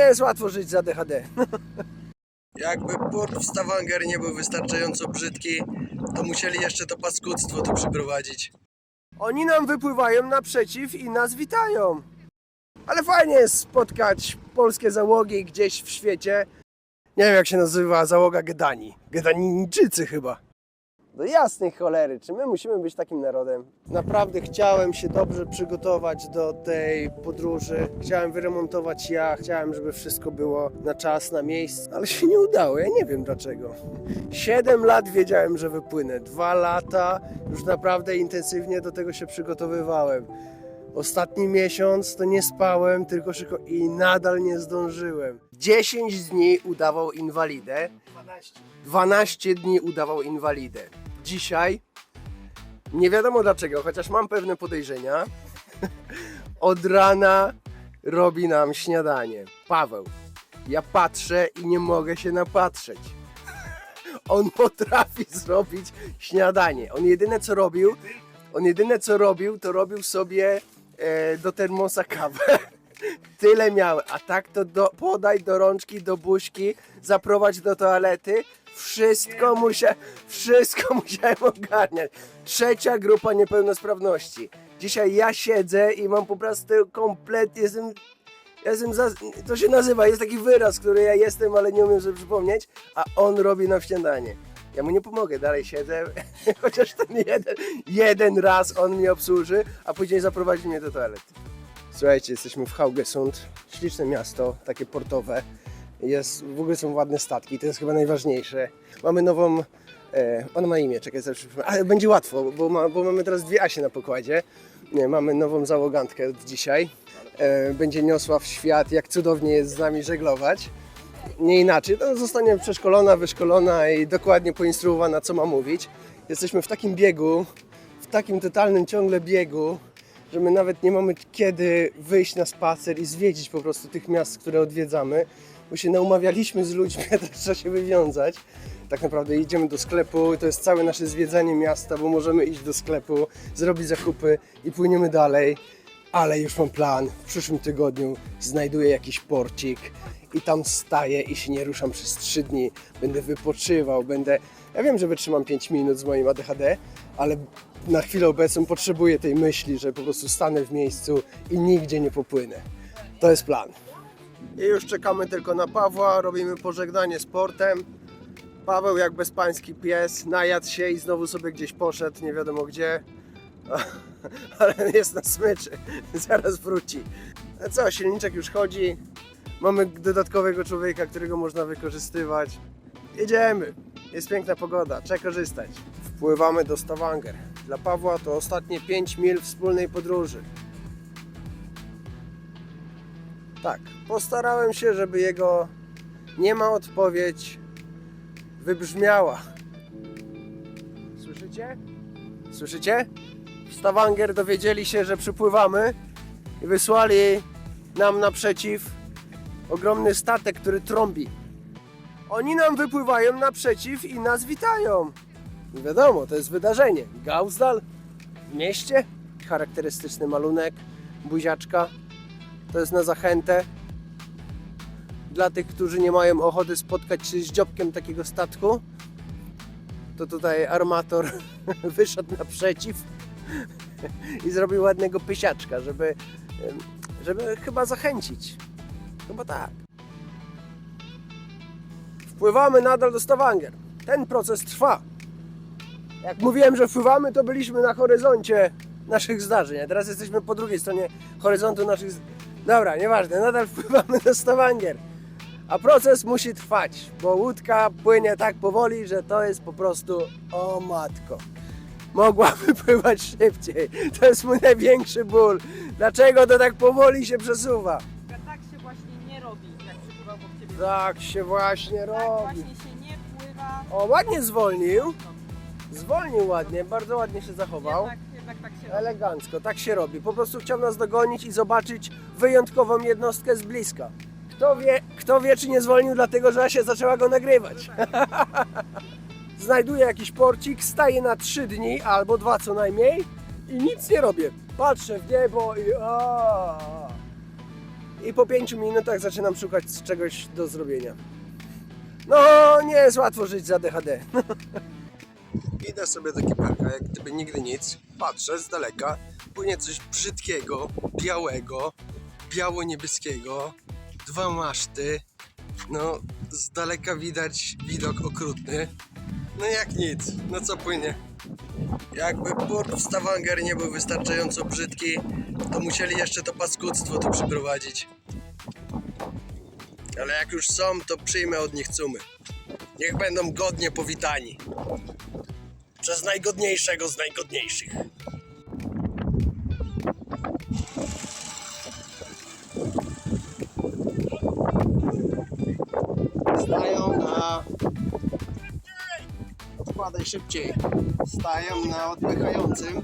jest łatwo żyć za DHD. Jakby port w Stavanger nie był wystarczająco brzydki, to musieli jeszcze to paskudztwo tu przyprowadzić. Oni nam wypływają naprzeciw i nas witają. Ale fajnie jest spotkać polskie załogi gdzieś w świecie. Nie wiem jak się nazywa załoga Gedani. Gedanijczycy chyba. Do jasnej cholery, czy my musimy być takim narodem? Naprawdę chciałem się dobrze przygotować do tej podróży. Chciałem wyremontować ja, chciałem, żeby wszystko było na czas, na miejscu, ale się nie udało. Ja nie wiem dlaczego. Siedem lat wiedziałem, że wypłynę. Dwa lata już naprawdę intensywnie do tego się przygotowywałem. Ostatni miesiąc to nie spałem, tylko szyko i nadal nie zdążyłem. 10 dni udawał inwalidę. 12. 12 dni udawał inwalidę. Dzisiaj nie wiadomo dlaczego, chociaż mam pewne podejrzenia. Od rana robi nam śniadanie. Paweł. Ja patrzę i nie mogę się napatrzeć. On potrafi zrobić śniadanie. On jedyne co robił, on jedyne co robił, to robił sobie e, do termosa kawę. Tyle miał, a tak to do, podaj do rączki, do buźki, zaprowadź do toalety. Wszystko, musia, wszystko musiałem ogarniać. Trzecia grupa niepełnosprawności. Dzisiaj ja siedzę i mam po prostu kompletnie, jestem, jestem za, to się nazywa, jest taki wyraz, który ja jestem, ale nie umiem sobie przypomnieć, a on robi nam śniadanie. Ja mu nie pomogę, dalej siedzę, chociaż ten jeden, jeden raz on mnie obsłuży, a później zaprowadzi mnie do toalety. Słuchajcie, jesteśmy w Haugesund, śliczne miasto, takie portowe. Jest, w ogóle są ładne statki, to jest chyba najważniejsze. Mamy nową, e, ona ma imię, czekaj, zawsze ale będzie łatwo, bo, ma, bo mamy teraz dwie Asie na pokładzie. Nie, mamy nową załogantkę od dzisiaj. E, będzie niosła w świat, jak cudownie jest z nami żeglować. Nie inaczej, to zostanie przeszkolona, wyszkolona i dokładnie poinstruowana, co ma mówić. Jesteśmy w takim biegu, w takim totalnym ciągle biegu, że my nawet nie mamy kiedy wyjść na spacer i zwiedzić po prostu tych miast, które odwiedzamy, bo się naumawialiśmy z ludźmi, a teraz trzeba się wywiązać. Tak naprawdę idziemy do sklepu, to jest całe nasze zwiedzanie miasta, bo możemy iść do sklepu, zrobić zakupy i płyniemy dalej. Ale już mam plan, w przyszłym tygodniu znajduję jakiś porcik i tam staję i się nie ruszam przez 3 dni. Będę wypoczywał, będę... Ja wiem, że wytrzymam 5 minut z moim ADHD, ale na chwilę obecną potrzebuję tej myśli, że po prostu stanę w miejscu i nigdzie nie popłynę. To jest plan. I już czekamy tylko na Pawła, robimy pożegnanie z portem. Paweł jak bezpański pies, najadł się i znowu sobie gdzieś poszedł, nie wiadomo gdzie. Ale jest na smyczy, zaraz wróci. A co, silniczek już chodzi. Mamy dodatkowego człowieka, którego można wykorzystywać. Jedziemy. Jest piękna pogoda, trzeba korzystać. Wpływamy do Stavanger. Dla Pawła to ostatnie 5 mil wspólnej podróży. Tak, postarałem się, żeby jego nie ma odpowiedź wybrzmiała. Słyszycie? Słyszycie? W Stavanger dowiedzieli się, że przypływamy i wysłali nam naprzeciw ogromny statek, który trąbi. Oni nam wypływają naprzeciw i nas witają. I wiadomo, to jest wydarzenie. Gauzdal w mieście, charakterystyczny malunek, buziaczka. To jest na zachętę. Dla tych, którzy nie mają ochoty spotkać się z dziobkiem takiego statku, to tutaj armator wyszedł naprzeciw i zrobił ładnego pysiaczka, żeby, żeby chyba zachęcić. Chyba tak. Wpływamy nadal do Stavanger. Ten proces trwa. Jak mówiłem, że wpływamy, to byliśmy na horyzoncie naszych zdarzeń, a teraz jesteśmy po drugiej stronie horyzontu naszych... Dobra, nieważne, nadal wpływamy do Stavanger. A proces musi trwać, bo łódka płynie tak powoli, że to jest po prostu o matko. Mogłaby pływać szybciej. To jest mój największy ból. Dlaczego to tak powoli się przesuwa? Tak się właśnie nie robi, jak przypływa obok ciebie. Tak się właśnie Tak robi. właśnie się nie pływa. O, ładnie zwolnił. Zwolnił ładnie, bardzo ładnie się zachował. Jednak, jednak tak się robi. Elegancko, tak się robi. Po prostu chciał nas dogonić i zobaczyć wyjątkową jednostkę z bliska. Kto wie, kto wie czy nie zwolnił dlatego, że się zaczęła go nagrywać. Znajduję jakiś porcik, staję na trzy dni albo dwa co najmniej i nic nie robię. Patrzę w niebo i a. i po 5 minutach zaczynam szukać czegoś do zrobienia. No, nie jest łatwo żyć za DHD. Idę sobie do kiperka, jak gdyby nigdy nic. Patrzę z daleka, płynie coś brzydkiego, białego, biało-niebieskiego, dwa maszty. No, z daleka widać widok okrutny. No jak nic, no co płynie? Jakby port w Stavanger nie był wystarczająco brzydki, to musieli jeszcze to paskudztwo tu przyprowadzić. Ale jak już są, to przyjmę od nich cumy. Niech będą godnie powitani. Przez najgodniejszego z najgodniejszych. Stają na. Odkładaj szybciej. Stają na odpychającym.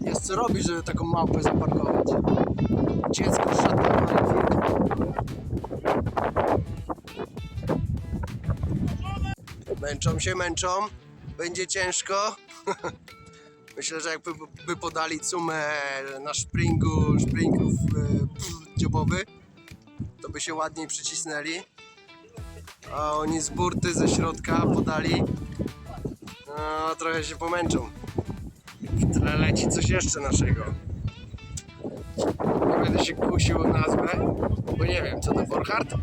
Jest co robi, żeby taką małpę zaparkować. Dziecko szatne Męczą się, męczą. Będzie ciężko. Myślę, że jakby by podali sumę na springu, springów e, dziobowy, to by się ładniej przycisnęli. A oni z burty ze środka podali. No, trochę się pomęczą. W tle leci coś jeszcze naszego. Nie będę się kusił o nazwę, bo nie wiem, co to Borchardt?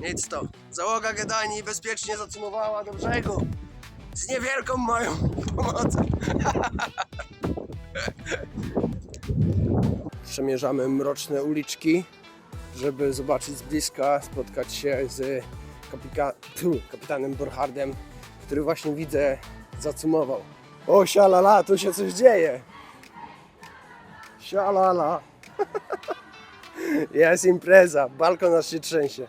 Nic to. Załoga Gedani bezpiecznie zacumowała do brzegu. Z niewielką moją pomocą. Przemierzamy mroczne uliczki, żeby zobaczyć z bliska, spotkać się z kapika, tu, kapitanem Borchardem, który właśnie widzę zacumował. O, sialala, tu się coś dzieje. Sialala. Jest impreza, balkon aż się trzęsie.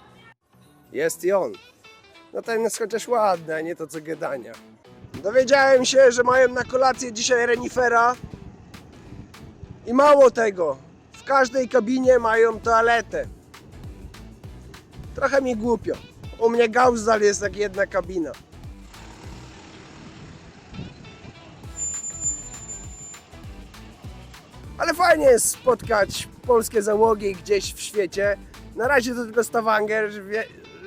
Jest i on. No ten jest chociaż ładny, a nie to co gadania. Dowiedziałem się, że mają na kolację dzisiaj renifera i mało tego, w każdej kabinie mają toaletę. Trochę mi głupio. U mnie Gauzdal jest jak jedna kabina. Ale fajnie jest spotkać polskie załogi gdzieś w świecie. Na razie to tylko Stavanger,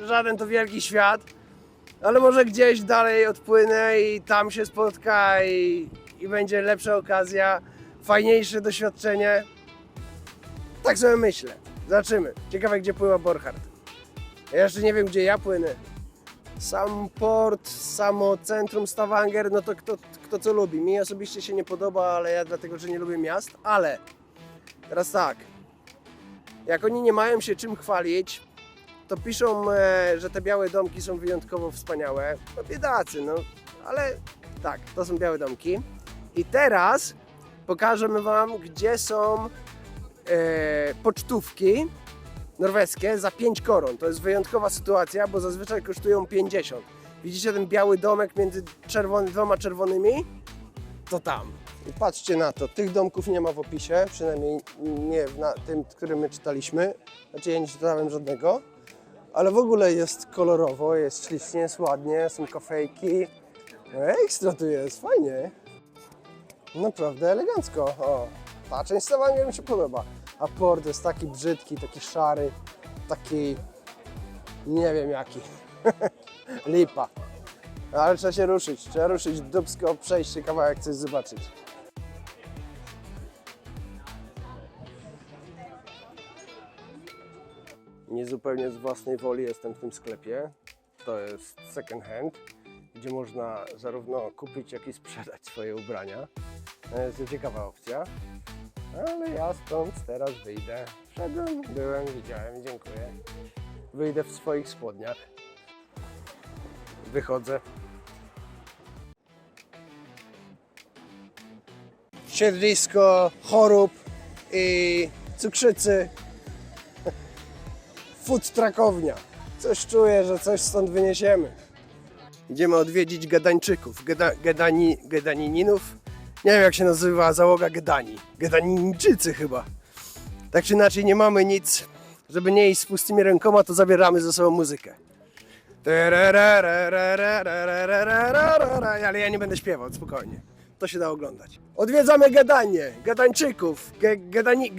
żaden to wielki świat. Ale może gdzieś dalej odpłynę i tam się spotka i, i będzie lepsza okazja, fajniejsze doświadczenie. Tak sobie myślę. Zobaczymy. Ciekawe gdzie pływa Borchardt. Ja jeszcze nie wiem gdzie ja płynę. Sam port, samo centrum Stavanger, no to kto, kto co lubi. Mi osobiście się nie podoba, ale ja dlatego, że nie lubię miast. Ale teraz tak. Jak oni nie mają się czym chwalić, to piszą, e, że te białe domki są wyjątkowo wspaniałe. No biedacy, no. Ale tak, to są białe domki. I teraz pokażemy Wam, gdzie są e, pocztówki norweskie za 5 koron. To jest wyjątkowa sytuacja, bo zazwyczaj kosztują 50. Widzicie ten biały domek między czerwony, dwoma czerwonymi? To tam. I patrzcie na to, tych domków nie ma w opisie, przynajmniej nie w na tym, który my czytaliśmy. Znaczy ja nie czytałem żadnego. Ale w ogóle jest kolorowo, jest ślicznie, jest ładnie, są kafejki. No ekstra tu jest, fajnie. Naprawdę elegancko. O, ta część Stavanger mi się podoba. A port jest taki brzydki, taki szary, taki nie wiem jaki. Lipa. Ale trzeba się ruszyć, trzeba ruszyć dubsko, przejść się kawałek, coś zobaczyć. Nie zupełnie z własnej woli jestem w tym sklepie. To jest second hand, gdzie można zarówno kupić, jak i sprzedać swoje ubrania. To jest ciekawa opcja. Ale ja stąd teraz wyjdę. Wszedłem, byłem, widziałem, dziękuję. Wyjdę w swoich spodniach. Wychodzę. Siedlisko chorób i cukrzycy. Food truckownia. Coś czuję, że coś stąd wyniesiemy. Idziemy odwiedzić Gedańczyków, Geda, Gedani, Gedanininów. Nie wiem jak się nazywa załoga Gedani. Gedanińczycy chyba. Tak czy inaczej nie mamy nic, żeby nie iść z pustymi rękoma, to zabieramy ze sobą muzykę. Ale ja nie będę śpiewał, spokojnie. To się da oglądać. Odwiedzamy Gadanie, Gadańczyków, ge, gadani.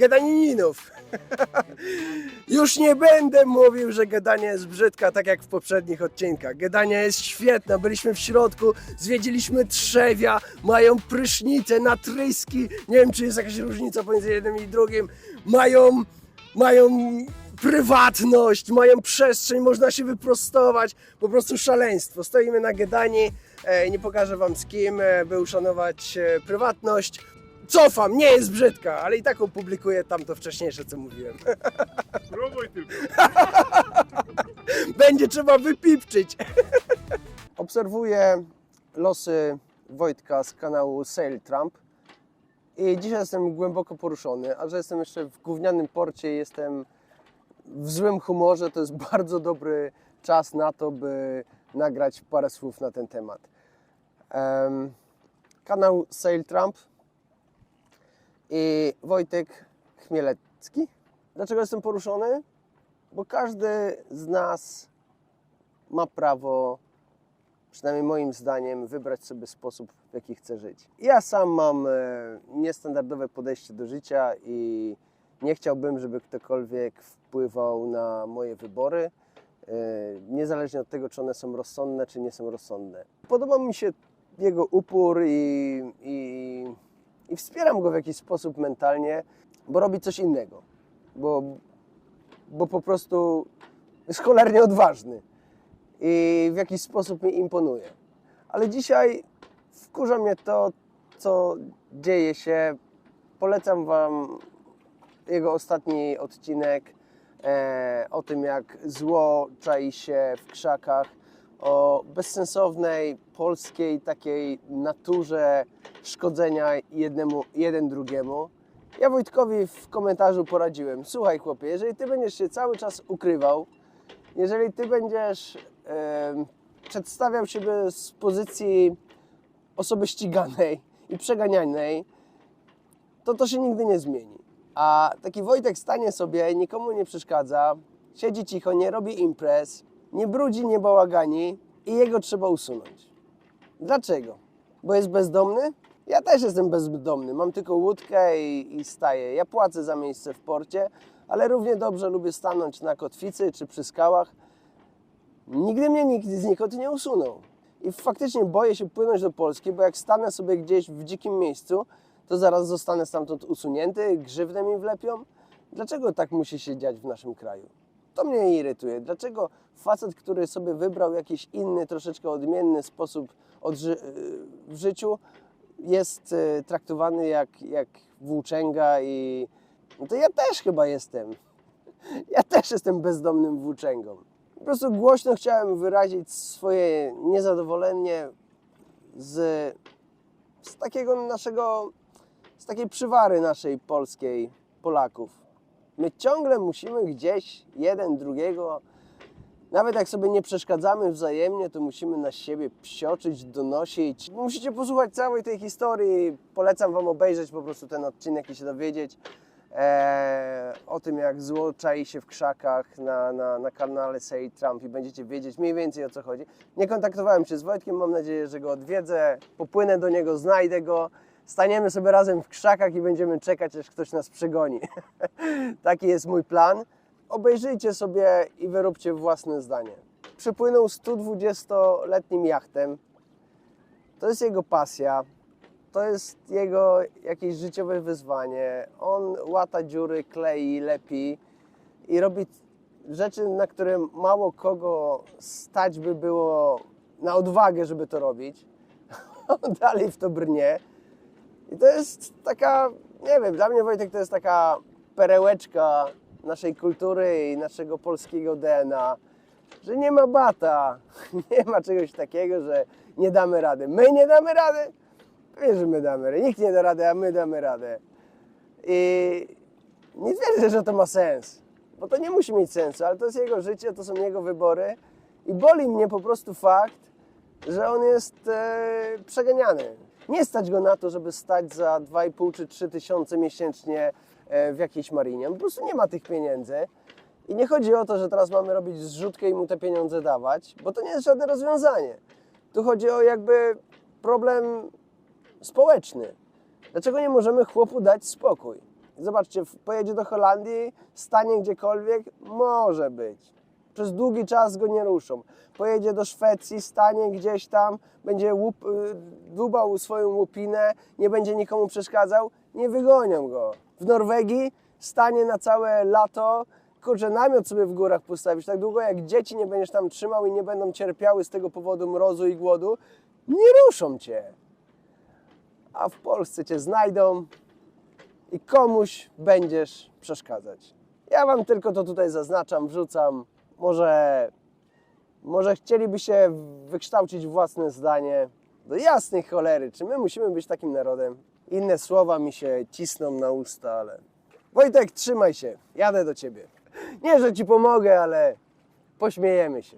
Już nie będę mówił, że Gadania jest brzydka, tak jak w poprzednich odcinkach. Gadania jest świetna, byliśmy w środku, zwiedziliśmy trzewia, mają prysznice, natryski, nie wiem czy jest jakaś różnica pomiędzy jednym i drugim, mają, mają prywatność, mają przestrzeń, można się wyprostować, po prostu szaleństwo. Stoimy na Gedani, e, nie pokażę wam z kim, e, by uszanować e, prywatność. Cofam, nie jest brzydka, ale i tak opublikuję tam to wcześniejsze, co mówiłem. Spróbuj tylko. Będzie trzeba wypipczyć. Obserwuję losy Wojtka z kanału Sail Trump i dzisiaj jestem głęboko poruszony, a że jestem jeszcze w gównianym porcie, jestem w złym humorze, to jest bardzo dobry czas na to, by nagrać parę słów na ten temat. Kanał Sail Trump i Wojtek Chmielecki. Dlaczego jestem poruszony? Bo każdy z nas ma prawo, przynajmniej moim zdaniem, wybrać sobie sposób, w jaki chce żyć. Ja sam mam e, niestandardowe podejście do życia i nie chciałbym, żeby ktokolwiek wpływał na moje wybory, e, niezależnie od tego, czy one są rozsądne, czy nie są rozsądne. Podoba mi się jego upór i, i, i wspieram go w jakiś sposób mentalnie, bo robi coś innego. Bo, bo po prostu jest cholernie odważny i w jakiś sposób mi imponuje. Ale dzisiaj wkurza mnie to, co dzieje się. Polecam Wam jego ostatni odcinek e, o tym, jak zło czai się w krzakach, o bezsensownej polskiej takiej naturze szkodzenia jednemu, jeden drugiemu. Ja Wojtkowi w komentarzu poradziłem: Słuchaj, chłopie, jeżeli ty będziesz się cały czas ukrywał, jeżeli ty będziesz przedstawiał siebie z pozycji osoby ściganej i przeganianej, to to się nigdy nie zmieni. A taki Wojtek stanie sobie, nikomu nie przeszkadza, siedzi cicho, nie robi imprez, nie brudzi, nie bałagani i jego trzeba usunąć. Dlaczego? Bo jest bezdomny? Ja też jestem bezdomny, mam tylko łódkę i, i staję. Ja płacę za miejsce w porcie, ale równie dobrze lubię stanąć na kotwicy czy przy skałach. Nigdy mnie nikt znikąd nie usunął. I faktycznie boję się płynąć do Polski, bo jak stanę sobie gdzieś w dzikim miejscu, to zaraz zostanę stamtąd usunięty, grzywnę mi wlepią. Dlaczego tak musi się dziać w naszym kraju? To mnie irytuje. Dlaczego facet, który sobie wybrał jakiś inny, troszeczkę odmienny sposób w życiu, jest e, traktowany jak, jak włóczęga i no to ja też chyba jestem. Ja też jestem bezdomnym włóczęgą. Po prostu głośno chciałem wyrazić swoje niezadowolenie z, z takiego naszego, z takiej przywary naszej polskiej, Polaków. My ciągle musimy gdzieś jeden drugiego, nawet jak sobie nie przeszkadzamy wzajemnie, to musimy na siebie psioczyć, donosić. Musicie posłuchać całej tej historii. Polecam Wam obejrzeć po prostu ten odcinek i się dowiedzieć e, o tym, jak zło czai się w krzakach na, na, na kanale Say Trump i będziecie wiedzieć mniej więcej o co chodzi. Nie kontaktowałem się z Wojtkiem, mam nadzieję, że go odwiedzę, popłynę do niego, znajdę go, staniemy sobie razem w krzakach i będziemy czekać, aż ktoś nas przegoni. Taki jest mój plan. Obejrzyjcie sobie i wyróbcie własne zdanie. Przypłynął 120-letnim jachtem. To jest jego pasja. To jest jego jakieś życiowe wyzwanie. On łata dziury, klei, lepi i robi rzeczy, na które mało kogo stać by było na odwagę, żeby to robić. On dalej w to brnie. I to jest taka, nie wiem, dla mnie Wojtek to jest taka perełeczka naszej kultury i naszego polskiego DNA, że nie ma bata, nie ma czegoś takiego, że nie damy rady. My nie damy rady? Wiesz, że my damy radę. Nikt nie da rady, a my damy radę. I nie wierzę, że to ma sens, bo to nie musi mieć sensu, ale to jest jego życie, to są jego wybory i boli mnie po prostu fakt, że on jest e, przeganiany. Nie stać go na to, żeby stać za 2,5 czy 3 tysiące miesięcznie e, w jakiejś marinie. Po prostu nie ma tych pieniędzy. I nie chodzi o to, że teraz mamy robić zrzutkę i mu te pieniądze dawać, bo to nie jest żadne rozwiązanie. Tu chodzi o jakby problem społeczny. Dlaczego nie możemy chłopu dać spokój? Zobaczcie, pojedzie do Holandii, stanie gdziekolwiek, może być. Przez długi czas go nie ruszą. Pojedzie do Szwecji, stanie gdzieś tam, będzie łup, y, dłubał swoją łupinę, nie będzie nikomu przeszkadzał, nie wygonią go. W Norwegii stanie na całe lato, kurczę, namiot sobie w górach postawisz, tak długo jak dzieci nie będziesz tam trzymał i nie będą cierpiały z tego powodu mrozu i głodu, nie ruszą cię. A w Polsce cię znajdą i komuś będziesz przeszkadzać. Ja wam tylko to tutaj zaznaczam, wrzucam. Może, może chcielibyście wykształcić własne zdanie. Do jasnej cholery, czy my musimy być takim narodem? Inne słowa mi się cisną na usta, ale... Wojtek, trzymaj się, jadę do ciebie. Nie, że ci pomogę, ale pośmiejemy się.